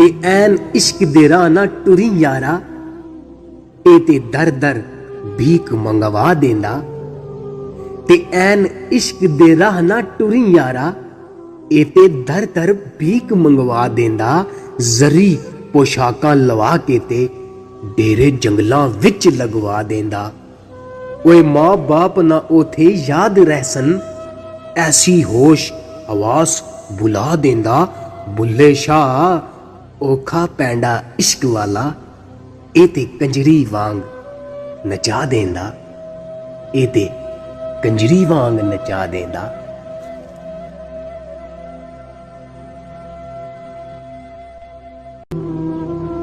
ਤੇ ਐਨ ਇਸ਼ਕ ਦੇ ਰਾਹ ਨਾ ਟੁਰੀ ਯਾਰਾ। ਇਹ ਤੇ ਦਰ ਦਰ ਭੀਖ ਮੰਗਵਾ ਦੇਂਦਾ। ਤੇ ਐਨ ਇਸ਼ਕ ਦੇ ਰਾਹ ਨਾ ਟੁਰੀ ਯਾਰਾ, ਇਹ ਤੇ ਦਰ ਦਰ ਭੀਖ ਮੰਗਵਾ ਦੇਂਦਾ। ਜ਼ਰੀ ਪੋਸ਼ਾਕਾਂ ਲਵਾ ਕੇ ਤੇ ਡੇਰੇ ਜੰਗਲਾਂ ਵਿੱਚ ਲਗਵਾ ਦੇਂਦਾ। ਓਏ ਮਾਂ ਬਾਪ ਨਾ ਉਥੇ ਯਾਦ ਰਹਿਸਨ, ਐਸੀ ਹੋਸ਼ ਆਵਾਜ਼ ਬੁਲਾ ਦੇਂਦਾ। ਬੁੱਲੇ ਸ਼ਾਹ ਔਖਾ ਪੈਂਡਾ ਇਸ਼ਕ ਵਾਲਾ, ਇਹ ਤੇ ਕੰਜਰੀ ਵਾਂਗ ਨਚਾ ਦੇਂਦਾ, ਇਹ ਤੇ ਕੰਜਰੀ ਵਾਂਗ ਨਚਾ ਦੇਂਦਾ।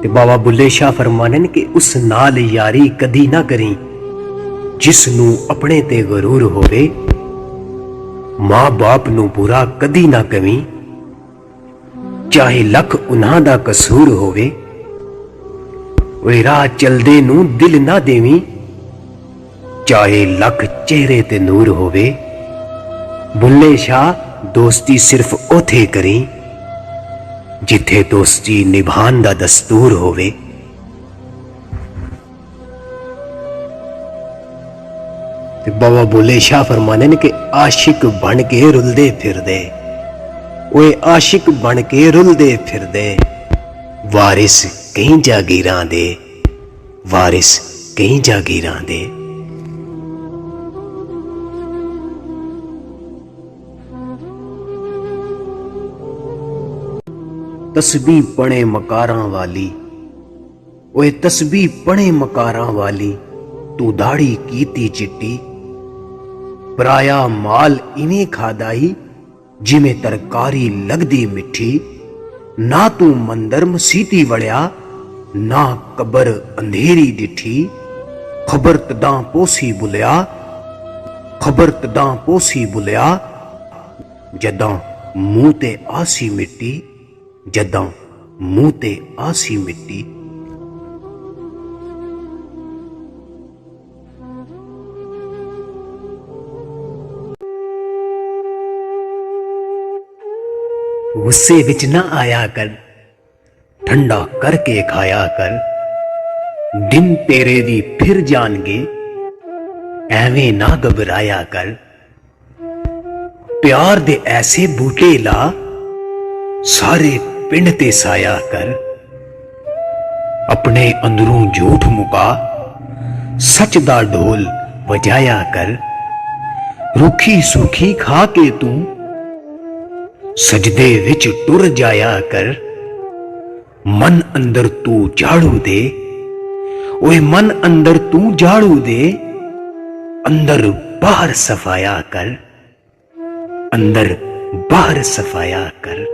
ਤੇ ਬਾਬਾ ਬੁੱਲੇ ਸ਼ਾਹ ਫਰਮਾਨਨ ਕਿ ਉਸ ਨਾਲ ਯਾਰੀ ਕਦੀ ਨਾ ਕਰੀ ਜਿਸ ਨੂੰ ਆਪਣੇ ਤੇ ਗਰੂਰ ਹੋਵੇ, ਮਾਂ-ਬਾਪ ਨੂੰ ਬੁਰਾ ਕਦੀ ਨਾ ਕਵੀਂ। ਚਾਹੇ ਲੱਖ ਉਹਨਾਂ ਦਾ ਕਸੂਰ ਹੋਵੇ, ਓਏ ਰਾਹ ਚਲਦੇ ਨੂੰ ਦਿਲ ਨਾ ਦੇਵੀਂ। ਚਾਹੇ ਲੱਖ ਚਿਹਰੇ ਤੇ ਨੂਰ ਹੋਵੇ, ਬੁੱਲੇ ਸ਼ਾਹ ਦੋਸਤੀ ਸਿਰਫ ਉਥੇ ਕਰੀ, ਜਿੱਥੇ ਦੋਸਤੀ ਨਿਭਾਉਣ ਦਾ ਦਸਤੂਰ ਹੋਵੇ। ਤੇ ਬਾਬਾ ਬੁੱਲੇ ਸ਼ਾਹ ਫਰਮਾਨੇ ਨੇ ਕਿ ਆਸ਼ਿਕ ਬਣ ਕੇ ਰੁਲਦੇ ਫਿਰਦੇ। ਓਏ ਆਸ਼ਿਕ ਬਣ ਕੇ ਰੁਲਦੇ ਫਿਰਦੇ। ਵਾਰਿਸ ਕਈ ਜਾਗੀਰਾਂ ਦੇ। ਵਾਰਿਸ ਕਈ ਜਾਗੀਰਾਂ ਦੇ। ਤਸਬੀਹ ਪਣੇ ਮਕਾਰਾਂ ਵਾਲੀ। ਓਏ ਤਸਬੀਹ ਪਣੇ ਮਕਾਰਾਂ ਵਾਲੀ, ਤੂੰ ਦਾੜੀ ਕੀਤੀ ਚਿੱਟੀ। ਪਰਾਇਆ ਮਾਲ ਇਵੇਂ ਖਾਦਾ ਹੀ ਜਿਵੇਂ ਤਰਕਾਰੀ ਲੱਗਦੀ ਮਿੱਠੀ, ਨਾ ਤੂੰ ਮੰਦਰ ਮਸੀਤੀ ਵੜਿਆ ਨਾ ਕਬਰ ਅੰਧੇਰੀ ਡਿਠੀ। ਖਬਰ ਤਦਾਂ ਪੋਸੀ ਬੁਲਿਆ, ਖਬਰ ਤਦਾਂ ਪੋਸੀ ਬੁਲਿਆ, ਜਦਾਂ ਮੂੰਹ ਤੇ ਆਸੀ ਮਿੱਟੀ, ਜਦਾਂ ਮੂੰਹ ਤੇ ਆਸੀ ਮਿੱਟੀ। ਗੁੱਸੇ ਵਿੱਚ ਨਾ ਆਇਆ ਕਰ। ਠੰਡਾ ਕਰਕੇ ਖਾਇਆ ਕਰ। ਦਿਨ ਤੇਰੇ ਦੀ ਫਿਰ ਜਾਣਗੇ। ਐਵੇਂ ਨਾ ਘਬਰਾਇਆ ਕਰ। ਪਿਆਰ ਦੇ ਐਸੇ ਬੂਟੇ ਲਾ। ਸਾਰੇ ਪਿੰਡ ਤੇ ਸਾਇਆ ਕਰ। ਆਪਣੇ ਅੰਦਰੋਂ ਝੂਠ ਮੁਕਾ। ਸੱਚ ਦਾ ਢੋਲ ਵਜਾਇਆ ਕਰ। ਰੁੱਖੀ ਸੁਖੀ ਖਾ ਕੇ ਤੂੰ ਸਜਦੇ ਵਿੱਚ ਟੁਰ ਜਾਇਆ ਕਰ। ਮਨ ਅੰਦਰ ਤੂੰ ਝਾੜੂ ਦੇ। ਓਏ ਮਨ ਅੰਦਰ ਤੂੰ ਝਾੜੂ ਦੇ। ਅੰਦਰ ਬਾਹਰ ਸਫਾਇਆ ਕਰ। ਅੰਦਰ ਬਾਹਰ ਸਫਾਇਆ ਕਰ।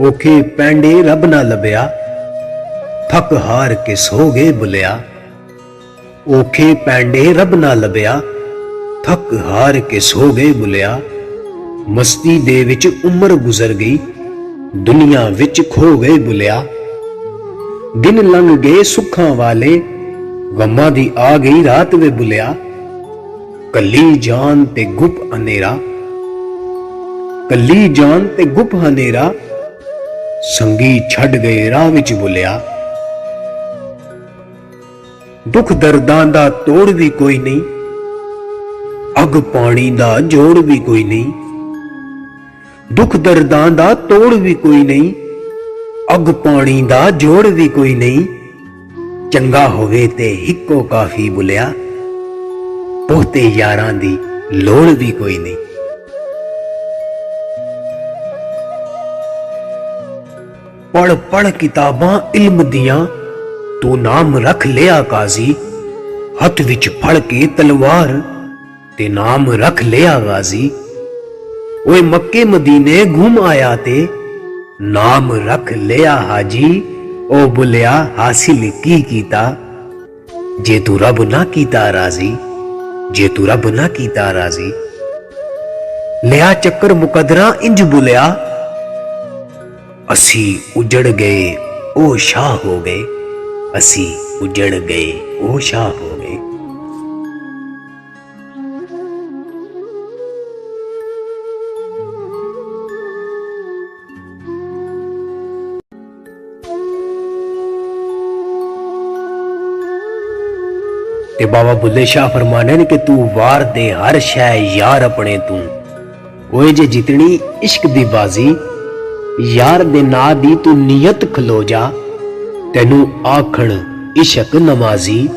ਓਕੇ ਪੈਂਡੇ ਰੱਬ ਨਾ ਲਬਿਆ ਥੱਕ ਹਾਰ ਕੇ ਸੋ ਗਏ ਬੁਲਿਆ। ਓਖੇ ਪੈਂਡੇ ਰੱਬ ਨਾ ਲਬਿਆ ਥੱਕ ਹਾਰ ਕੇ ਸੋ ਗਏ ਬੁਲਿਆ। ਮਸਤੀ ਦੇ ਵਿੱਚ ਉਮਰ ਗੁਜ਼ਰ ਗਈ, ਦੁਨੀਆ ਵਿੱਚ ਖੋ ਗਏ ਬੁਲਿਆ। ਦਿਨ ਲੰਘ ਗਏ ਸੁੱਖਾਂ ਵਾਲੇ, ਗਮਾਂ ਦੀ ਆ ਗਈ ਰਾਤ ਵੇ ਬੁਲਿਆ। ਕੱਲੀ ਜਾਨ ਤੇ ਗੁਪ ਹਨੇਰਾ, ਕੱਲੀ ਜਾਨ ਤੇ ਗੁਪ ਹਨੇਰਾ। ਸੰਗੀ ਛੱਡ ਗਏ ਰਾਹ ਵਿੱਚ ਬੁਲਿਆ। ਦੁੱਖ ਦਰਦਾਂ ਦਾ ਤੋੜ ਵੀ ਕੋਈ ਨਹੀਂ, ਅਗ ਪਾਣੀ ਦਾ ਜੋੜ ਵੀ ਕੋਈ ਨਹੀਂ, ਦੁੱਖ ਦਰਦਾਂ ਦਾ ਤੋੜ ਵੀ ਕੋਈ ਨਹੀਂ, ਅਗ ਪਾਣੀ ਦਾ ਜੋੜ ਵੀ ਕੋਈ ਨਹੀਂ। ਚੰਗਾ ਹੋਵੇ ਤੇ ਇੱਕੋ ਕਾਫੀ ਬੁਲਿਆ, ਬਹੁਤੇ ਯਾਰਾਂ ਦੀ ਲੋੜ ਵੀ ਕੋਈ ਨਹੀਂ। ਪੜ ਪੜ ਕਿਤਾਬਾਂ ਇਲਮ ਦੀਆਂ ਤੂੰ ਨਾਮ ਰੱਖ ਲਿਆ ਕਾਜ਼ੀ। ਹੱਥ ਵਿੱਚ ਫੜ ਕੇ ਤਲਵਾਰ ਤੇ ਨਾਮ ਰੱਖ ਲਿਆ ਗਾਜ਼ੀ ਓਏ ਮੱਕੇ ਮਦੀਨੇ ਘੁੰਮ ਆਇਆ ਤੇ ਨਾਮ ਰੱਖ ਲਿਆ ਹਾਜੀ। ਉਹ ਬੁਲਿਆ, ਹਾਸਿਲ ਕੀ ਕੀਤਾ? ਜੇ ਤੂੰ ਰੱਬ ਨਾ ਕੀਤਾ ਰਾਜ਼ੀ, ਜੇ ਤੂੰ ਰੱਬ ਨਾ ਕੀਤਾ ਰਾਜ਼ੀ। ਲਿਆ ਚੱਕਰ ਮੁਕਦਰਾ ਇੰਜ ਬੁਲਿਆ, ਅਸੀਂ ਉਜੜ ਗਏ, ਉਹ ਸ਼ਾਹ ਹੋ ਗਏ। ਅਸੀਂ ਉਜੜ ਗਏ, ਉਹ ਸ਼ਾਹ ਹੋ ਗਏ। ਤੇ ਬਾਬਾ ਬੁੱਲੇ ਸ਼ਾਹ ਫਰਮਾਨੇ ਨੇ ਕਿ ਤੂੰ ਵਾਰ ਦੇ ਹਰ ਸ਼ੈ ਯਾਰ ਆਪਣੇ ਤੂੰ। ਓਏ ਜੇ ਜਿਤਣੀ ਇਸ਼ਕ ਦੀ ਬਾਜ਼ੀ, ਯਾਰ ਦੇ ਨਾਂ ਦੀ ਤੂੰ ਨੀਅਤ ਖਲੋ ਜਾ। ਤੈਨੂੰ ਆਖਣ, ਇਸ਼ਕ ਨਮਾਜ਼ੀ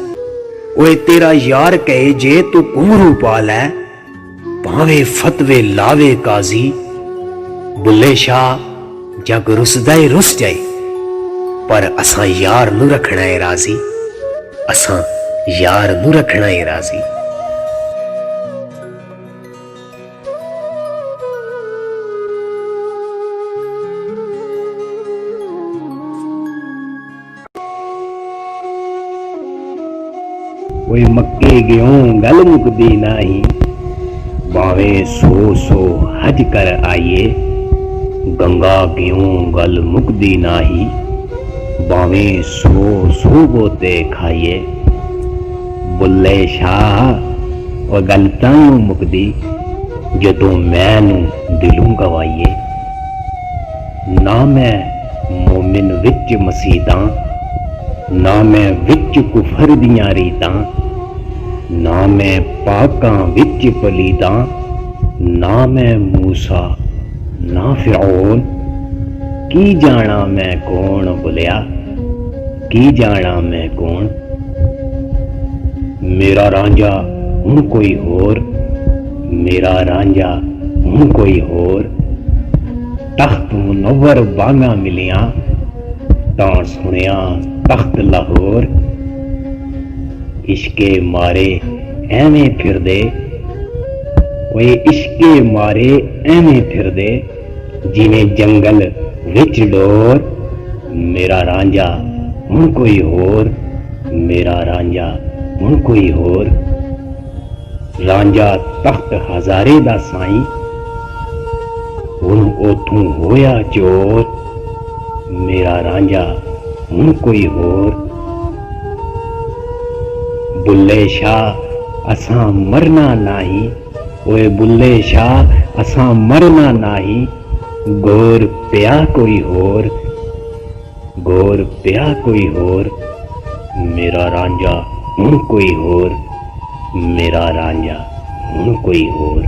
ਓਏ ਤੇਰਾ ਯਾਰ ਕਹੇ ਜੇ ਤੂੰ ਕੁਮਰੂ ਪਾ ਲੈ, ਭਾਵੇਂ ਫਤਵੇ ਲਾਵੇ ਕਾਜ਼ੀ। ਬੁੱਲੇ ਸ਼ਾਹ, ਜਗ ਰੁਸਦਾ ਏ, ਰੁਸ ਜਾਏ। ਪਰ ਅਸਾਂ ਯਾਰ ਨੂੰ ਰੱਖਣਾ ਏ ਰਾਜ਼ੀ। ਅਸਾਂ ਯਾਰ ਨੂੰ ਰੱਖਣਾ ਏ ਰਾਜ਼ੀ। ਓਏ ਮੱਕੇ ਗਿਓ, ਗੱਲ ਮੁਕਦੀ ਨਹੀਂ। ਬਾਵੇਂ ਸੋ ਸੋ ਹਜ ਕਰ ਆਈਏ। ਗੰਗਾ ਗਿਓ, ਗੱਲ ਮੁਕਦੀ ਨਹੀਂ। ਬਾਵੇਂ ਸੋ ਸੋ ਬੋਤੇ ਖਾਈਏ। ਬੁੱਲੇ ਸ਼ਾਹ, ਉਹ ਗੱਲ ਤਾਂ ਮੁਕਦੀ, ਜਦੋਂ ਮੈਂ ਨੂੰ ਦਿਲੋਂ ਗਵਾਈਏ। ਨਾ ਮੈਂ ਮੂਮਿਨ ਵਿੱਚ ਮਸੀਦਾਂ ਨਾ ਮੈਂ ਵਿੱਚ ਕੁਫਰ ਦੀਆਂ ਰੀਤਾਂ, ਨਾ ਮੈਂ ਪਾਕਾਂ ਵਿੱਚ ਪਲੀਤਾਂ ਨਾ ਮੈਂ ਮੂਸਾ, ਨਾ ਫਿਰੌਨ। ਕੀ ਜਾਣਾ ਮੈਂ ਕੌਣ ਬੁਲਿਆ? ਕੀ ਜਾਣਾ ਮੈਂ ਕੌਣ? ਮੇਰਾ ਰਾਂਝਾ ਹੁਣ ਕੋਈ ਹੋਰ, ਮੇਰਾ ਰਾਂਝਾ ਹੁਣ ਕੋਈ ਹੋਰ। ਤਖਤ ਮੁਨਵਰ ਬਾਗਾ ਮਿਲਿਆ, ਤਾਂ ਸੁਣਿਆ ਤਖਤ ਲਾਹੌਰ। ਇਸ਼ਕੇ ਮਾਰੇ ਐਵੇਂ ਫਿਰਦੇ। ਓਏ ਇਸ਼ਕੇ ਮਾਰੇ ਐਵੇਂ ਫਿਰਦੇ, ਜਿਵੇਂ ਜੰਗਲ ਵਿੱਚ ਡੋਰ। ਮੇਰਾ ਰਾਂਝਾ ਹੁਣ ਕੋਈ ਹੋਰ, ਮੇਰਾ ਰਾਂਝਾ ਹੁਣ ਕੋਈ ਹੋਰ। ਰਾਂਝਾ ਤਖਤ ਹਜ਼ਾਰੇ ਦਾ ਸਾਈਂ, ਹੁਣ ਉਥੋਂ ਹੋਇਆ ਚੋਰ। ਮੇਰਾ ਰਾਂਝਾ ਹੁਣ ਕੋਈ ਹੋਰ? ਬੁੱਲੇ ਸ਼ਾਹ, ਅਸਾਂ ਮਰਨਾ ਨਹੀਂ। ਓਏ ਬੁੱਲੇ ਸ਼ਾਹ, ਅਸਾਂ ਮਰਨਾ ਨਹੀਂ। ਗੌਰ ਪਿਆ ਕੋਈ ਹੋਰ? ਗੌਰ ਪਿਆ ਕੋਈ ਹੋਰ? ਮੇਰਾ ਰਾਂਝਾ ਹੁਣ ਕੋਈ ਹੋਰ? ਮੇਰਾ ਰਾਂਝਾ ਹੁਣ ਕੋਈ ਹੋਰ?